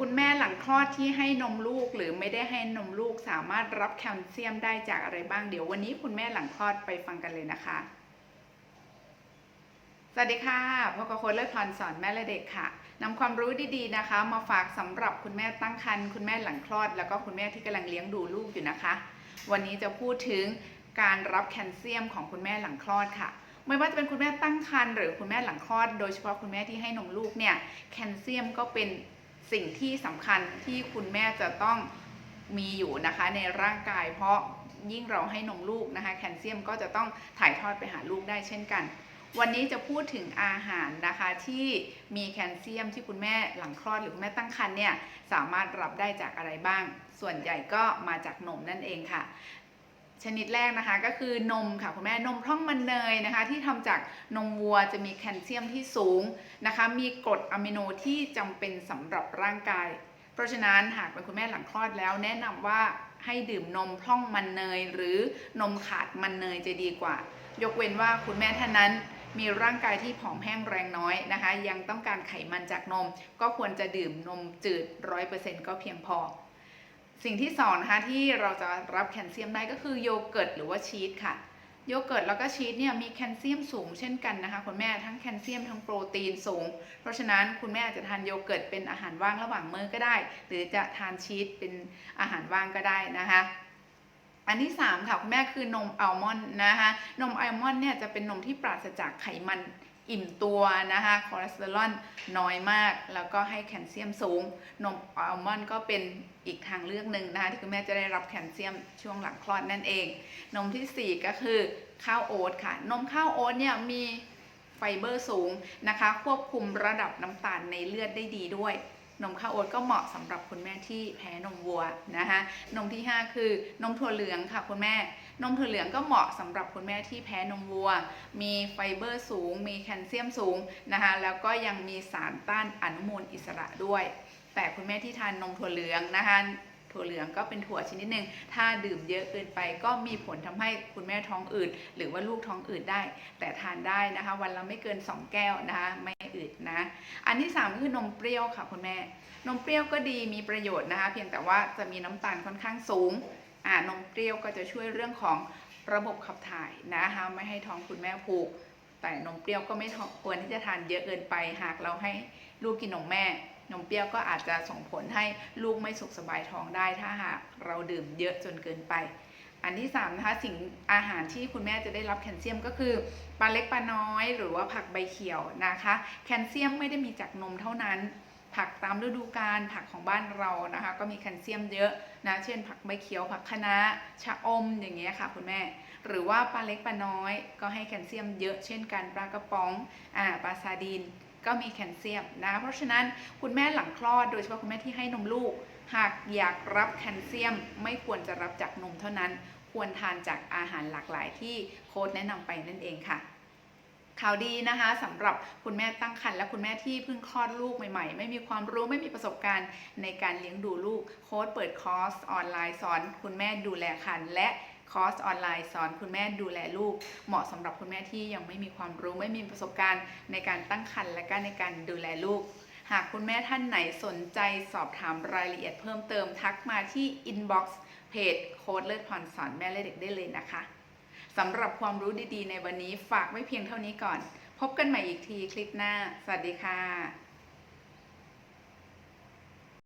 คุณแม่หลังคลอดที่ให้นมลูกหรือไม่ได้ให้นมลูกสามารถรับแคลเซียมได้จากอะไรบ้างเดี๋ยววันนี้คุณแม่หลังคลอดไปฟังกันเลยนะคะ สวัสดีค่ะพบกับโคนเลิศพรสอนแม่และเด็กค่ะนำความรู้ดีๆนะคะ มาฝากสำหรับคุณแม่ตั้งครรภ์คุณแม่หลังคลอด แล้วก็คุณแม่ที่กำลังเลี้ยงดูลูกอยู่นะคะ วันนี้จะพูดถึงการรับแคลเซียมของคุณแม่หลังคลอดค่ะไม่ว่าจะเป็นคุณแม่ตั้งครรภ์หรือคุณแม่หลังคลอด โดยเฉพาะคุณแม่ที่ให้นมลูกเนี่ยแคลเซียมก็เป็น สิ่งที่สำคัญที่คุณแม่จะต้องมีอยู่นะคะในร่างกาย เพราะยิ่งเราให้นมลูกนะคะ แคลเซียมก็จะต้องถ่ายทอดไปหาลูกได้เช่นกัน วันนี้จะพูดถึงอาหารนะคะที่มีแคลเซียมที่คุณแม่หลังคลอดหรือคุณแม่ตั้งครรภ์เนี่ยสามารถรับได้จากอะไรบ้าง ส่วนใหญ่ก็มาจากนมนั่นเองค่ะ ชนิดแรกนะคะก็คือนมค่ะคุณแม่นมพร่องมันเนยนะคะ ที่ทำจากนมวัวจะมีแคลเซียมที่สูงนะคะ มีกรดอะมิโนที่จำเป็นสำหรับร่างกาย เพราะฉะนั้นหากเป็นคุณแม่หลังคลอดแล้ว แนะนำว่าให้ดื่มนมพร่องมันเนย หรือนมขาดมันเนยจะดีกว่า ยกเว้นว่าคุณแม่ท่านนั้นมีร่างกายที่ผอมแห้งแรงน้อยนะคะ ยังต้องการไขมันจากนม ก็ควรจะดื่มนมจืด 100%ก็เพียงพอ สิ่งที่สองนะคะที่เราจะรับแคลเซียมได้ก็คือโยเกิร์ตหรือว่าชีสค่ะ โยเกิร์ตแล้วก็ชีสเนี่ยมีแคลเซียมสูงเช่นกันนะคะคุณแม่ทั้งแคลเซียมทั้งโปรตีนสูง เพราะฉะนั้นคุณแม่อาจจะทานโยเกิร์ตเป็นอาหารว่างระหว่างมื้อก็ได้ หรือจะทานชีสเป็นอาหารว่างก็ได้นะคะอันที่ 3 ค่ะ คุณแม่คือนมอัลมอนด์นะคะนมอัลมอนด์เนี่ยจะเป็นนมที่ปราศจากไขมัน อิ่มตัวนะคะคอเลสเตอรอลน้อยมาก แล้วก็ให้แคลเซียมสูง นมอัลมอนด์ก็เป็นอีกทางเลือกหนึ่งนะคะที่คุณแม่จะได้รับแคลเซียมช่วงหลังคลอดนั่นเอง นมทีสี่4 ก็คือข้าวโอ๊ตค่ะ นมข้าวโอ๊ตเนี่ยมีไฟเบอร์สูงนะคะ ควบคุมระดับน้ำตาลในเลือดได้ดีด้วย นมข้าวโอ๊ตก็เหมาะสำหรับคุณแม่ที่แพ้นมวัวนะคะนมที่ 5 คือนมถั่วเหลืองค่ะคุณแม่ นมถั่วเหลืองก็เหมาะสำหรับคุณแม่ที่แพ้นมวัว มีไฟเบอร์สูง มีแคลเซียมสูงนะคะแล้วก็ยังมีสารต้านอนุมูลอิสระด้วย แต่คุณแม่ที่ทานนมถั่วเหลืองนะคะ ถั่วเหลืองก็เป็นถั่วชนิดหนึ่งถ้าดื่มเยอะเกินไปก็มีผลทำให้คุณแม่ท้องอืดหรือว่าลูกท้องอืดได้ แต่ทานได้นะคะ วันละไม่เกิน 2 แก้วนะคะไม่อืดนะ อันที่3ก็คือนมเปรี้ยวค่ะคุณแม่ นมเปรี้ยวก็ดีมีประโยชน์นะคะ เพียงแต่ว่าจะมีน้ำตาลค่อนข้างสูงอ่านมเปรี้ยวก็จะช่วยเรื่องของระบบขับถ่ายนะคะไม่ให้ท้องคุณแม่ผูก แต่นมเปรี้ยวก็ไม่ควรที่จะทานเยอะเกินไป หากเราให้ลูกกินนมแม่ นมเปรี้ยวก็อาจจะส่งผลให้ลูกไม่สุขสบายท้องได้ ถ้าหากเราดื่มเยอะจนเกินไป อันที่3นะคะสิ่งอาหารที่คุณแม่จะได้รับแคลเซียมก็คือปลาเล็กปลาน้อยหรือว่าผักใบเขียวนะคะ แคลเซียมไม่ได้มีจากนมเท่านั้นผักตามฤดูกาลผักของบ้านเรานะคะ ก็มีแคลเซียมเยอะนะเช่น ผักใบเขียวผักคะน้าชะอมอย่างเงี้ยค่ะคุณแม่ หรือว่าปลาเล็กปลาน้อย ก็ให้แคลเซียมเยอะเช่นกันปลากระป๋องอ่าปลาซาดีน ก็มีแคลเซียมนะเพราะฉะนั้นคุณแม่หลังคลอดโดยเฉพาะคุณแม่ที่ให้นมลูก หากอยากรับแคลเซียม ไม่ควรจะรับจากนมเท่านั้น ควรทานจากอาหารหลากหลายที่โค้ดแนะนำไปนั่นเองค่ะข่าวดีนะคะสำหรับคุณแม่ตั้งครรภ์และคุณแม่ที่เพิ่งคลอดลูกใหม่ๆ ไม่มีความรู้ไม่มีประสบการณ์ในการเลี้ยงดูลูก โค้ดเปิดคอร์สออนไลน์สอน คุณแม่ดูแลครรภ์และ คอร์สออนไลน์สอนคุณแม่ดูแลลูก เหมาะสำหรับคุณแม่ที่ยังไม่มีความรู้ไม่มีประสบการณ์ในการตั้งครรภ์และก็ในการดูแลลูก หากคุณแม่ท่านไหนสนใจสอบถามรายละเอียดเพิ่มเติมทักมาที่อินบ็อกซ์เพจโค้ดเลิศพรสอนแม่และเด็กได้เลยนะคะสำหรับความรู้ดีๆ ในวันนี้ฝากไว้เพียงเท่านี้ก่อน พบกันใหม่อีกทีคลิปหน้า สวัสดีค่ะ